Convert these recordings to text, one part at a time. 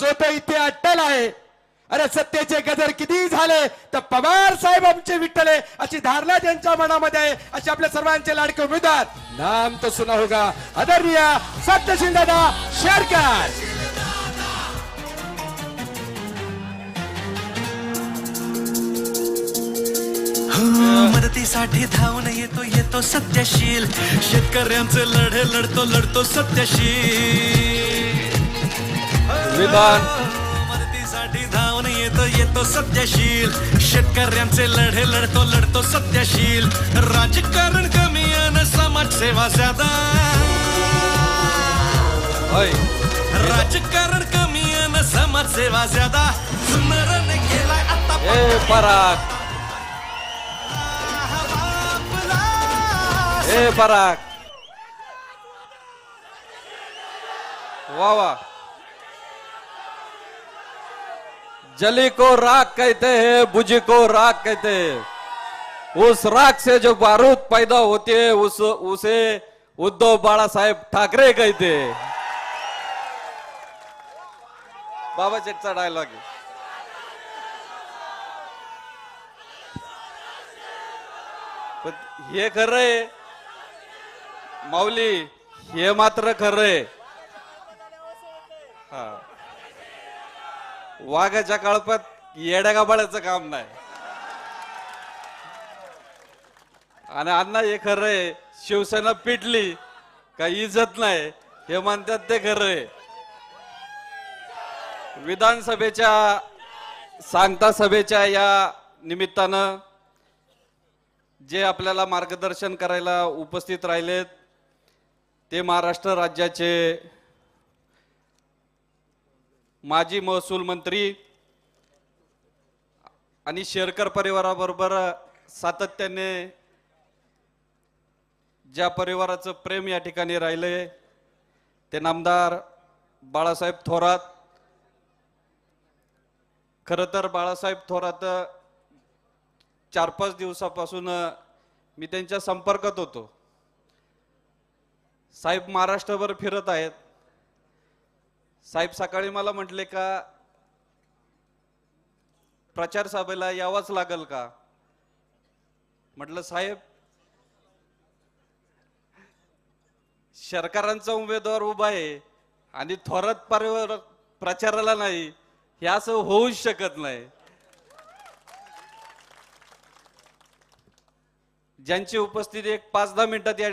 जो तो इथे अट्टल आहे अरे सत्तेचे गजर किती झाले तर पवार साहेब आमचे विठ्ठल आहे अशी धारणा ज्यांच्या मनामध्ये आहे असे आपल्या सर्वांचे लाडके उमेदवार. नाम तो सुना होगा आदरणीय सत्यशील दादा शेरकर. मदतीसाठी धावून येतो येतो सत्यशील. शेतकऱ्यांचे लढे लढतो लढतो सत्यशील. विधान. मदतीसाठी धावून येतो येतो सत्यशील. शेतकऱ्यांचे लढे लढतो लढतो सत्यशील. राजकारण कमी आणि समाजसेवा ज्यादा होय. राजकारण कमी आणि समाजसेवा ज्यादा सुंदरने केलाय आता ए पराग. ए पराग. वा वा. जली को राख कहते हैं बुझी को राख कहते हैं। उस राख से जो बारूद पैदा होती है उस उसे उद्धव बाड़ा साहेब ठाकरे कहते बाबा चेटचा डायलॉग आहे खर हे। खरंय माऊली हे मात्र खरंय हा। वाघाच्या कळपात येड्यागाबाळ्याचं काम नाही. आणि अण्णा हे खरंय शिवसेना पिटली काही इजत नाही हे म्हणतात ते खरंय विधानसभेच्या सांगता सभेच्या या निमित्तानं जे आपल्याला मार्गदर्शन करायला उपस्थित राहिलेत ते महाराष्ट्र राज्याचे माजी महसूल मंत्री आणि शेरकर परिवाराबरोबर सातत्याने ज्या परिवाराचं प्रेम या ठिकाणी राहिलंय ते नामदार बाळासाहेब थोरात. खरं तर बाळासाहेब थोरात चार पाच दिवसापासून मी त्यांच्या संपर्कात होतो. साहेब महाराष्ट्रभर फिरत आहेत. साहेब सकाळी मला म्हटले का प्रचार सभेला यावाच लागल का? म्हटलं साहेब सरकारांचा उमेदवार उभा आहे आणि थोरात परिवार प्रचाराला नाही हे असं होऊच शकत नाही. ज्यांची उपस्थिती एक पाच दहा मिनिटात या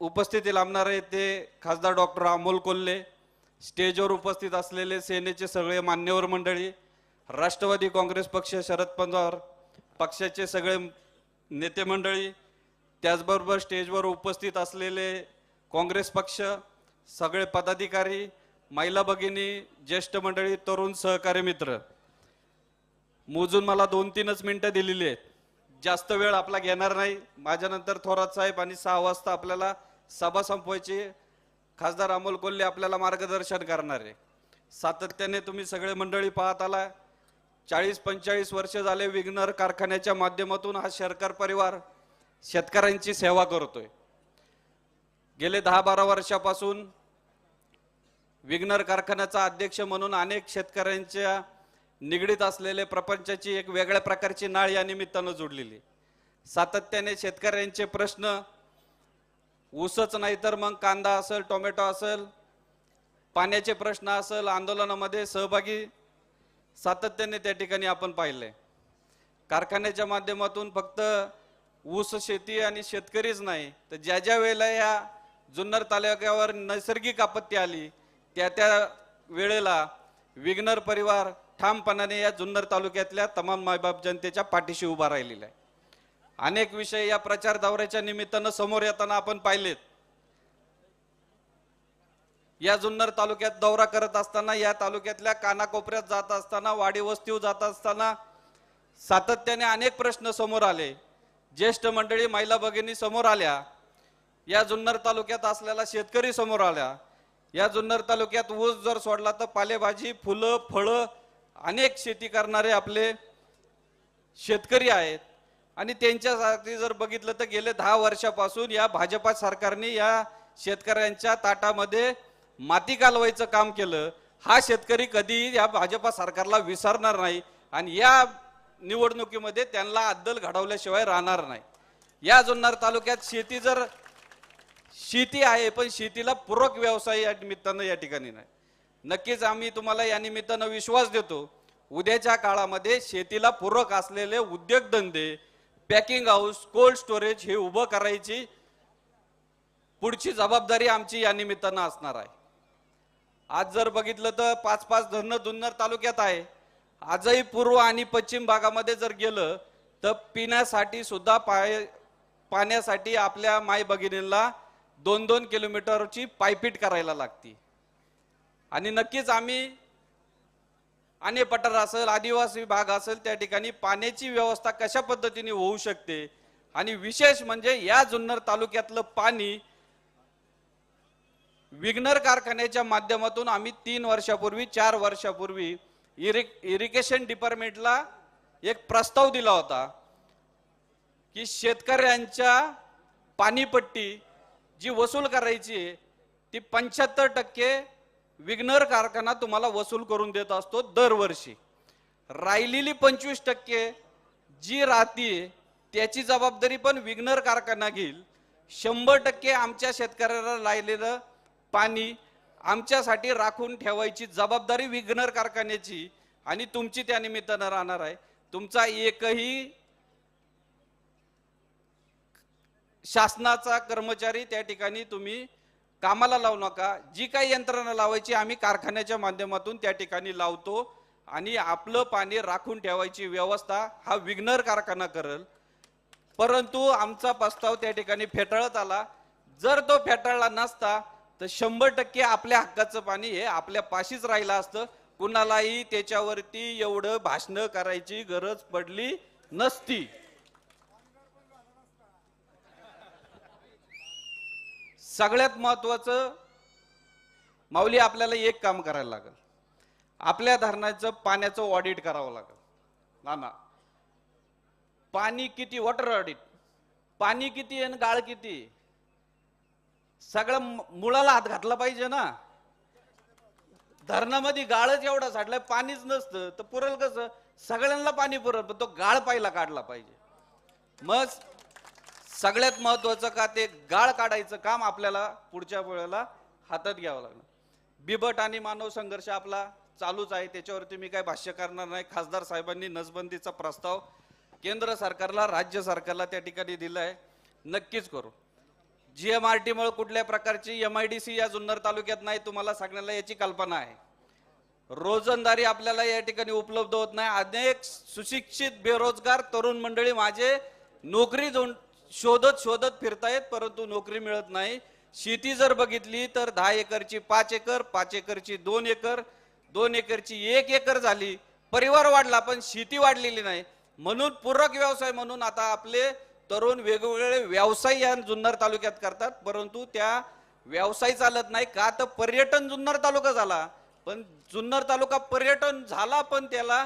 उपस्थिती लांबणार आहे ते खासदार डॉक्टर अमोल कोल्हे. स्टेजवर उपस्थित असलेले सेनेचे सगळे मान्यवर मंडळी राष्ट्रवादी काँग्रेस पक्ष शरद पवार पक्षाचे सगळे नेते मंडळी त्याचबरोबर स्टेजवर उपस्थित असलेले काँग्रेस पक्ष सगळे पदाधिकारी महिला भगिनी ज्येष्ठ मंडळी तरुण सहकारी मित्र. मोजून मला दोन तीनच मिनटं दिलेली आहेत. जास्त वेळ आपला घेणार नाही. माझ्यानंतर थोरात साहेब आणि सहा वाजता आपल्याला सभा संपवायची खासदार अमोल कोल्हे आपल्याला मार्गदर्शन करणार आहे. सातत्याने तुम्ही सगळे मंडळी पाहत आला. चाळीस पंचेचाळीस वर्ष झाले विग्नर कारखान्याच्या माध्यमातून हा शरकर परिवार शेतकऱ्यांची सेवा करतोय. गेले दहा बारा वर्षापासून विग्नर कारखान्याचा अध्यक्ष म्हणून अनेक शेतकऱ्यांच्या निगडीत असलेले प्रपंचाची एक वेगळ्या प्रकारची नाळ या निमित्तानं जोडलेली सातत्याने शेतकऱ्यांचे प्रश्न ऊसच नाही तर मग कांदा असेल टोमॅटो असेल पाण्याचे प्रश्न असेल आंदोलनामध्ये सहभागी सातत्याने त्या ठिकाणी आपण पाहिले. कारखान्याच्या माध्यमातून फक्त ऊस शेती आणि शेतकरीच नाही तर ज्या ज्या वेळेला या जुन्नर तालुक्यावर नैसर्गिक आपत्ती आली त्या त्या वेळेला विघ्नर परिवार ठामपणाने या जुन्नर तालुक्यातल्या तमाम मायबाप जनतेच्या पाठीशी उभा राहिलेला आहे. अनेक विषय या प्रचार दौऱ्याच्या निमित्तानं समोर येताना आपण पाहिलेत. या जुन्नर तालुक्यात दौरा करत असताना या तालुक्यातल्या कानाकोपऱ्यात जात असताना वाडी वस्तीव जात असताना सातत्याने अनेक प्रश्न समोर आले. ज्येष्ठ मंडळी महिला भगिनी समोर आल्या. या जुन्नर तालुक्यात असलेला शेतकरी समोर आल्या. या जुन्नर तालुक्यात ऊस जर सोडला तर पालेभाजी फुलं फळं अनेक शेती करणारे आपले शेतकरी आहेत. आणि त्यांच्यासाठी जर बघितलं तर गेले दहा वर्षापासून या भाजपा सरकारने या शेतकऱ्यांच्या ताटामध्ये माती कालवायचं काम केलं. हा शेतकरी कधीही या भाजपा सरकारला विसरणार नाही आणि या निवडणुकीमध्ये त्यांना अद्दल घडवल्याशिवाय राहणार नाही. या जुन्नर तालुक्यात शेती जर शेती आहे पण शेतीला पूरक व्यवसाय या निमित्तानं या ठिकाणी नाही. नक्कीच आम्ही तुम्हाला या निमित्तानं विश्वास देतो उद्याच्या काळामध्ये शेतीला पूरक असलेले उद्योगधंदे पॅकिंग हाऊस कोल्ड स्टोरेज हे उभं करायची पुढची जबाबदारी आमची या निमित्तानं असणार आहे. आज जर बघितलं तर पाच पाच धरणं जुन्नर तालुक्यात आहे. आजही पूर्व आणि पश्चिम भागामध्ये जर गेलं तर पिण्यासाठी सुद्धा पाय पाण्यासाठी आपल्या माय भगिनींना दोन दोन किलोमीटरची पायपीट करायला लागती. आणि नक्कीच आम्ही आणि पठार असेल आदिवासी भाग असेल त्या ठिकाणी पाण्याची व्यवस्था कशा पद्धतीने होऊ शकते? आणि विशेष म्हणजे या जुन्नर तालुक्यातलं पाणी विग्नर कारखान्याच्या माध्यमातून आम्ही तीन वर्षापूर्वी चार वर्षापूर्वी इरि इरिगेशन डिपार्टमेंटला एक प्रस्ताव दिला होता की शेतकऱ्यांच्या पाणीपट्टी जी वसूल करायची आहे ती पंच्याहत्तर टक्के विग्नर कारखाना तुम्हाला वसूल करून देत असतो दरवर्षी. राहिलेली पंचवीस टक्के जी राहते त्याची जबाबदारी पण विग्नर कारखाना घेईल. शंभर टक्के आमच्या शेतकऱ्याला राहिलेलं पाणी आमच्यासाठी राखून ठेवायची जबाबदारी विग्नर कारखान्याची आणि तुमची त्या निमित्तानं राहणार आहे. तुमचा एकही शासनाचा कर्मचारी त्या ठिकाणी तुम्ही कामाला लावू नका. जी काही यंत्रणा लावायची आम्ही कारखान्याच्या माध्यमातून त्या ठिकाणी लावतो. आणि आपलं पाणी राखून ठेवायची व्यवस्था हा विघ्नर कारखाना करल. परंतु आमचा प्रस्ताव त्या ठिकाणी फेटाळत आला. जर तो फेटाळला नसता तर शंभर टक्के आपल्या हक्काचं पाणी हे आपल्या पाशीच राहिलं असतं. कुणालाही त्याच्यावरती एवढं भाषणं करायची गरज पडली नसती. सगळ्यात महत्वाचं माऊली आपल्याला एक काम करायला लागेल. आपल्या धरणाचं पाण्याचं ऑडिट करावं लागेल. ना ना पाणी किती वॉटर ऑडिट पाणी किती आणि गाळ किती? सगळं मुळाला हात घातला पाहिजे ना. धरणामध्ये गाळच एवढा साठलाय पाणीच नसतं तर पुरेल कसं? सगळ्यांना पाणी पुरल पण तो गाळ पाहिला काढला पाहिजे. मग सगळ्यात महत्वाचं का ते गाळ काढायचं काम आपल्याला पुढच्या वेळेला हातात घ्यावं लागलं. बिबट आणि मानव संघर्ष आपला चालूच आहे. त्याच्यावरती मी काय भाष्य करणार नाही. खासदार साहेबांनी नसबंदीचा प्रस्ताव केंद्र सरकारला राज्य सरकारला त्या ठिकाणी दिलाय. नक्कीच करू. जीएमआरटी मुळे कुठल्या प्रकारची एम आय डी सी या जुन्नर तालुक्यात नाही तुम्हाला सांगण्याला याची कल्पना आहे. रोजंदारी आपल्याला या ठिकाणी उपलब्ध होत नाही. अनेक सुशिक्षित बेरोजगार तरुण मंडळी माझे नोकरी जोड शोधत शोधत फिरतायत परंतु नोकरी मिळत नाही. शेती जर बघितली तर दहा एकरची पाच एकर पाच एकरची दोन एकर दोन एकरची एक एकर झाली. परिवार वाढला पण शेती वाढलेली नाही. म्हणून पूरक व्यवसाय म्हणून आता आपले तरुण वेगवेगळे व्यवसाय या जुन्नर तालुक्यात करतात. परंतु त्या व्यवसाय चालत नाही. का तर पर्यटन जुन्नर तालुका झाला. पण जुन्नर तालुका पर्यटन झाला पण त्याला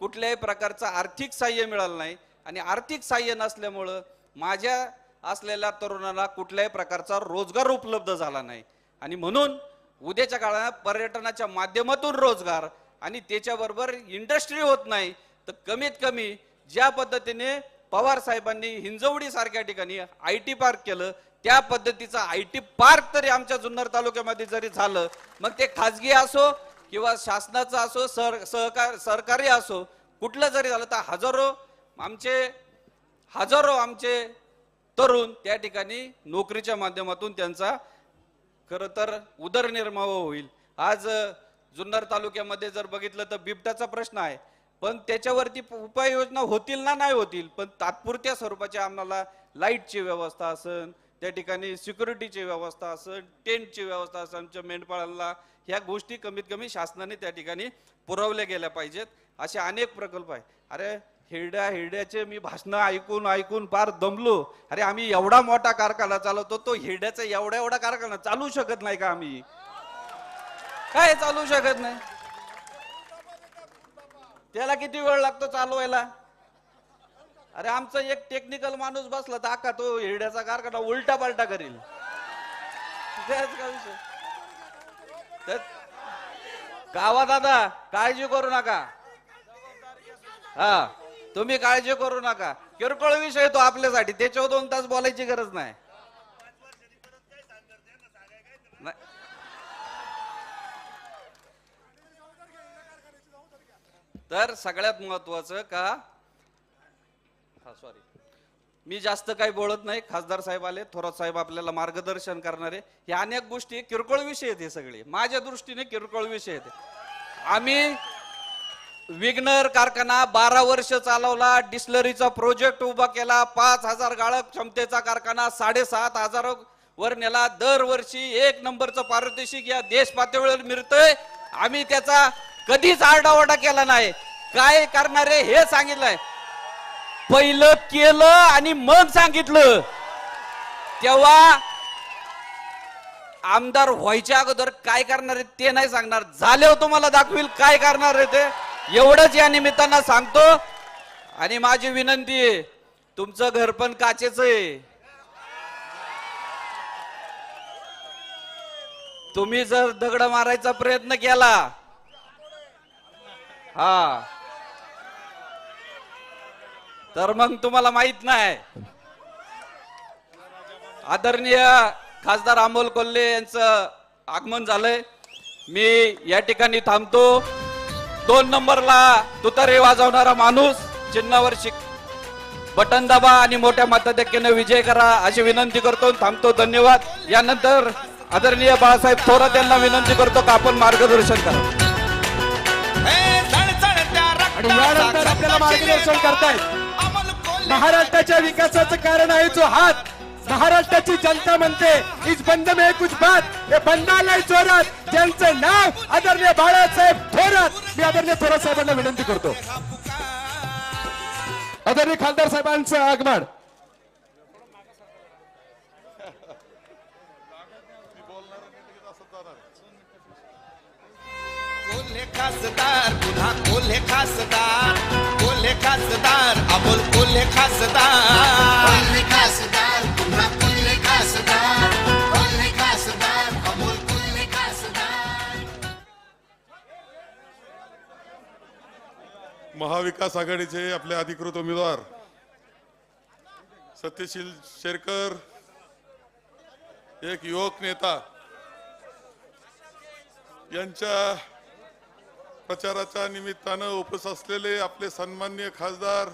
कुठल्याही प्रकारचं आर्थिक सहाय्य मिळालं नाही. आणि आर्थिक सहाय्य नसल्यामुळं माझ्या असलेल्या तरुणाला कुठल्याही प्रकारचा रोजगार उपलब्ध झाला नाही. आणि म्हणून उद्याच्या काळात पर्यटनाच्या माध्यमातून रोजगार आणि त्याच्याबरोबर इंडस्ट्री होत नाही तर कमीत कमी ज्या पद्धतीने पवार साहेबांनी हिंजवडी सारख्या ठिकाणी आय टी पार्क केलं त्या पद्धतीचा आय टी पार्क तरी आमच्या जुन्नर तालुक्यामध्ये जरी झालं मग ते खाजगी असो किंवा शासनाचं असो सर सहकार सरकारी असो कुठलं जरी झालं तर हजारो आमचे हजारो आमचे तरुण त्या ठिकाणी नोकरीच्या माध्यमातून त्यांचा खरं तर उदरनिर्वाह होईल. आज जुन्नर तालुक्यामध्ये जर बघितलं तर बिबट्याचा प्रश्न आहे. पण त्याच्यावरती उपाययोजना होतील ना नाही होतील पण तात्पुरत्या स्वरूपाची आम्हाला लाईटची व्यवस्था असन त्या ठिकाणी सिक्युरिटीची व्यवस्था असन टेंटची व्यवस्था असेल आमच्या मेंढपाळांना ह्या गोष्टी कमीत कमी शासनाने त्या ठिकाणी पुरवल्या गेल्या पाहिजेत असे अनेक प्रकल्प आहे अरे हिरड्या हिरड्याचे मी भाषणं ऐकून ऐकून फार दमलो. अरे आम्ही एवढा मोठा कारखाना चालवतो तो हिरड्याचा एवढा एवढा कारखाना चालू शकत नाही का आम्ही? काय चालू शकत नाही? त्याला किती वेळ लागतो चालवायला? अरे आमचा एक टेक्निकल माणूस बसला तर आका तो हिरड्याचा कारखाना उलटा पालटा करील का गावा दादा काळजी करू नका. हा. तुम्ही काळजी करू नका. किरकोळ विषय तो आपल्यासाठी. त्याच्यावर दोन तास बोलायची गरज नाही. तर सगळ्यात महत्वाचं का? हा सॉरी मी जास्त काही बोलत नाही. खासदार साहेब आले. थोरात साहेब आपल्याला मार्गदर्शन करणारे. ह्या अनेक गोष्टी किरकोळ विषय आहेत हे सगळे. माझ्या दृष्टीने किरकोळ विषय आहेत. आम्ही विग्नर कारखाना बारा वर्ष चालवला डिस्लरीचा प्रोजेक्ट उभा केला पाच हजार गाळक क्षमतेचा कारखाना साडेसात हजार वर नेला. दरवर्षी एक नंबरचं पारितोषिक या देश पातळीवर मिळतंय. आम्ही त्याचा कधीच आरडाओरडा केला नाही. काय करणारे हे सांगितलंय. पहिलं केलं आणि मग सांगितलं. तेव्हा आमदार व्हायच्या अगोदर काय करणार आहे ते नाही सांगणार. झाल्यावर तुम्हाला दाखवील काय करणार आहे ते. एवढंच या निमित्तानं सांगतो. आणि माझी विनंती आहे तुमचं घर पण काचेच आहे. तुम्ही जर दगड मारायचा प्रयत्न केला हा तर मग तुम्हाला माहीत नाही. आदरणीय खासदार अमोल कोल्हे यांचं आगमन झालंय. मी या ठिकाणी थांबतो. दोन नंबरला तुतारे वाजवणारा माणूस चिन्हावर शिक. बटन दाबा आणि मोठ्या मताधिक्याने विजय करा अशी विनंती करतो थांबतो. धन्यवाद. यानंतर आदरणीय बाळासाहेब थोरात यांना विनंती करतो का आपण मार्गदर्शन करा. यानंतर आपल्याला मार्गदर्शन करतायत. महाराष्ट्राच्या विकासाचं कारण आहे जो हात. महाराष्ट्राची जनता म्हणते इस बंद में कुछ बात हे बंद आलंय जोरात ज्यांचं नाव आदरणीय बाळासाहेब थोरात. मी आदरणीय थोरात साहेबांना विनंती करतो. आदरणीय खासदार साहेबांचं आगमन. कोल्हे खासदार पुन्हा कोल्हे खासदार कोल्हे खासदार कोल्हे खासदार. कोल्हे खासदार. महाविकास आघाडीचे आपले अधिकृत उमेदवार सत्यशील शेरकर एक युवक नेता. यांच्या प्रचाराच्या निमित्तानं उपस्थित असलेले आपले सन्मान्य खासदार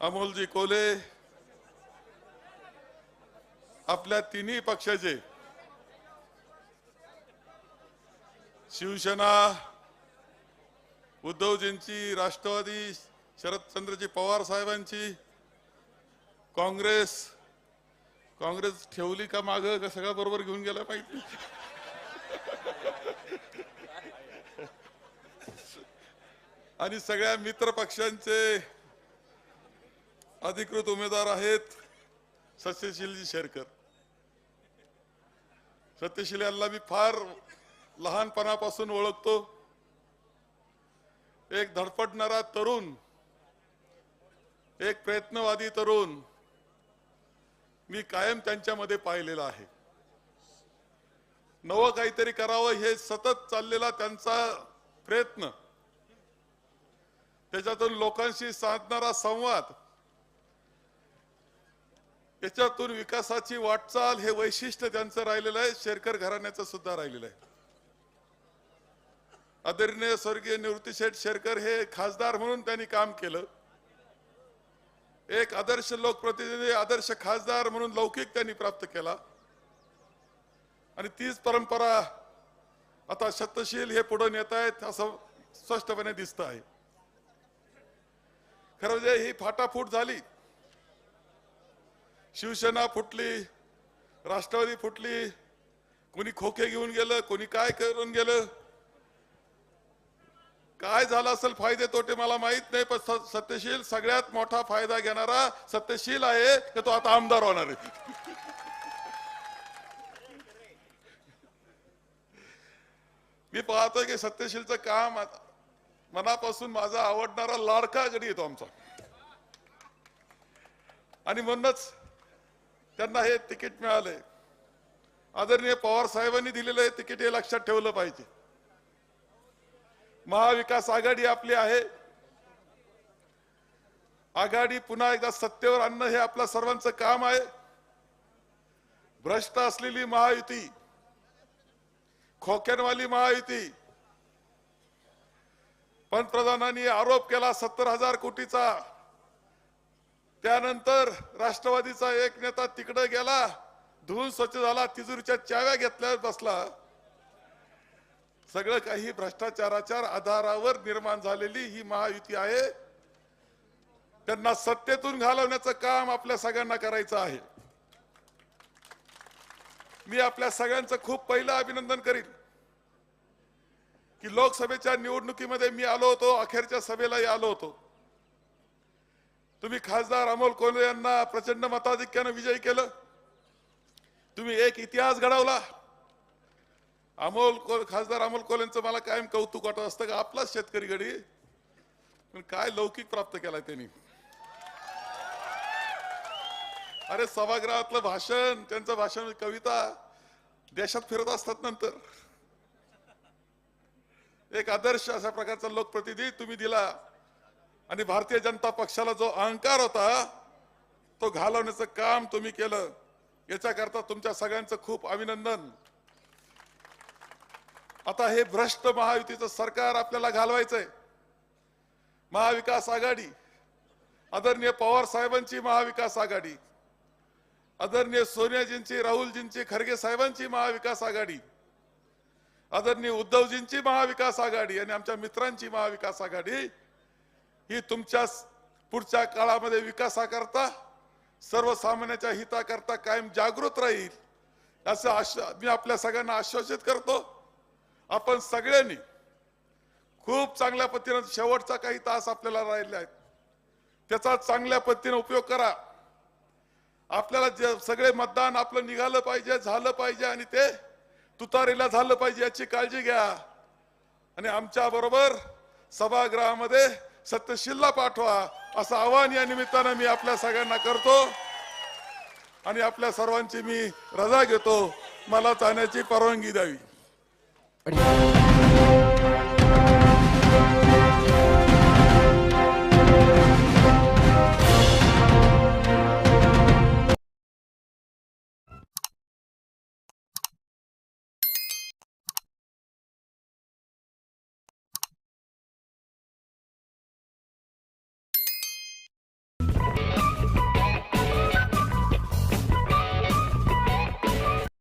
अमोलजी कोले आपल्या तिन्ही पक्षाचे शिवसेना उद्धवजींची राष्ट्रवादी शरदचंद्रजी पवार साहेबांची काँग्रेस काँग्रेस ठेवली का माग? का सगळ्या बरोबर घेऊन गेला पाहिजे आणि सगळ्या मित्र पक्षांचे अधिकृत उमेदवार आहेत सत्यशीलजी शेरकर. सत्यशील यांना मी फार लहानपणापासून ओळखतो. एक धडपडणारा तरुण एक प्रयत्नवादी तरुण मी कायम त्यांच्यामध्ये पाहिलेला आहे. नवं काहीतरी करावं हे सतत चाललेला त्यांचा प्रयत्न. त्याच्यातून लोकांशी साधणारा संवाद. याच्यातून विकासाची वाटचाल हे वैशिष्ट्य त्यांचं राहिलेलं आहे. शेरकर घराण्याचं सुद्धा राहिलेलं आहे. आदरणीय स्वर्गीय निवृत्तीशेठ शेरकर हे खासदार म्हणून त्यांनी काम केलं. एक आदर्श लोकप्रतिनिधी आदर्श खासदार म्हणून लौकिक त्यांनी प्राप्त केला. आणि तीच परंपरा आता शतशील हे पुढे नेत आहेत असं स्पष्टपणे दिसत आहे. खरं म्हणजे ही फाटाफूट झाली. शिवसेना फुटली राष्ट्रवादी फुटली कोणी खोके घेऊन गेलं कोणी काय करून गेलं काय झालं असेल फायदे तोटे मला माहीत नाही पण सत्यशील सगळ्यात मोठा फायदा घेणारा सत्यशील आहे की तो आता आमदार होणार आहे. मी पाहतोय की सत्यशीलचं काम मनापासून माझा आवडणारा लाडका गडी येतो आमचा. आणि म्हणूनच त्यांना हे तिकीट मिळालंय. आदरणीय पवार साहेबांनी दिलेलं हे तिकीट हे लक्षात ठेवलं पाहिजे. महाविकास आघाडी आपली आहे. आघाडी पुन्हा एकदा सत्तेवर आणणं हे आपलं सर्वांचं काम आहे. भ्रष्ट असलेली महायुती खोक्यांवाली महायुती. पंतप्रधानांनी आरोप केला सत्तर हजार कोटीचा. त्यानंतर राष्ट्रवादीचा एक नेता तिकडे गेला धुवून स्वच्छ झाला तिजुरीच्या चाव्या घेतल्या बसला. सगळं काही भ्रष्टाचाराच्या आधारावर निर्माण झालेली ही महायुती आहे. त्यांना सत्तेतून घालवण्याचं काम आपल्या सगळ्यांना करायचं आहे. मी आपल्या सगळ्यांचं खूप पहिलं अभिनंदन करीन. की लोकसभेच्या निवडणुकीमध्ये मी आलो होतो अखेरच्या सभेलाही आलो होतो. तुम्ही खासदार अमोल कोल्हे यांना प्रचंड मताधिक्यानं विजयी केलं. तुम्ही एक इतिहास घडवला. अमोल कोल खासदार अमोल कोल्हेंचं मला कायम कौतुक वाटत असतं का आपलाच शेतकरी गडी. पण काय लौकिक प्राप्त केलाय त्यांनी. अरे सभागृहातलं भाषण त्यांचं भाषण म्हणजे कविता देशात फिरत असतात नंतर. एक आदर्श अशा प्रकारचा लोकप्रतिनिधी तुम्ही दिला. आणि भारतीय जनता पक्षाला जो अहंकार होता तो घालवण्याचं काम तुम्ही केलं. याच्याकरता तुमच्या सगळ्यांचं खूप अभिनंदन. आता हे भ्रष्ट महायुतीचं सरकार आपल्याला घालवायचंय. महाविकास आघाडी आदरणीय पवार साहेबांची महाविकास आघाडी आदरणीय सोनियाजींची राहुलजींची खरगे साहेबांची महाविकास आघाडी आदरणीय उद्धवजींची महाविकास आघाडी आणि आमच्या मित्रांची महाविकास आघाडी ही तुमच्या पुढच्या काळामध्ये विकासाकरता सर्वसामान्याच्या हिताकरता कायम जागृत राहील असं आश्वा मी आपल्या सगळ्यांना आश्वासित करतो. आपण सगळ्यांनी खूप चांगल्या पद्धतीनं शेवटचा काही तास आपल्याला राहिले आहेत. त्याचा चांगल्या पद्धतीने उपयोग करा. आपल्याला जे सगळे मतदान आपलं निघालं पाहिजे झालं पाहिजे आणि ते तुतारीला झालं पाहिजे याची काळजी घ्या. आणि आमच्या बरोबर सभागृहामध्ये सत्यशीलला पाठवा असं आवाहन या निमित्तानं मी आपल्या सगळ्यांना करतो. आणि आपल्या सर्वांची मी रजा घेतो. मला जाण्याची परवानगी द्यावी. आणि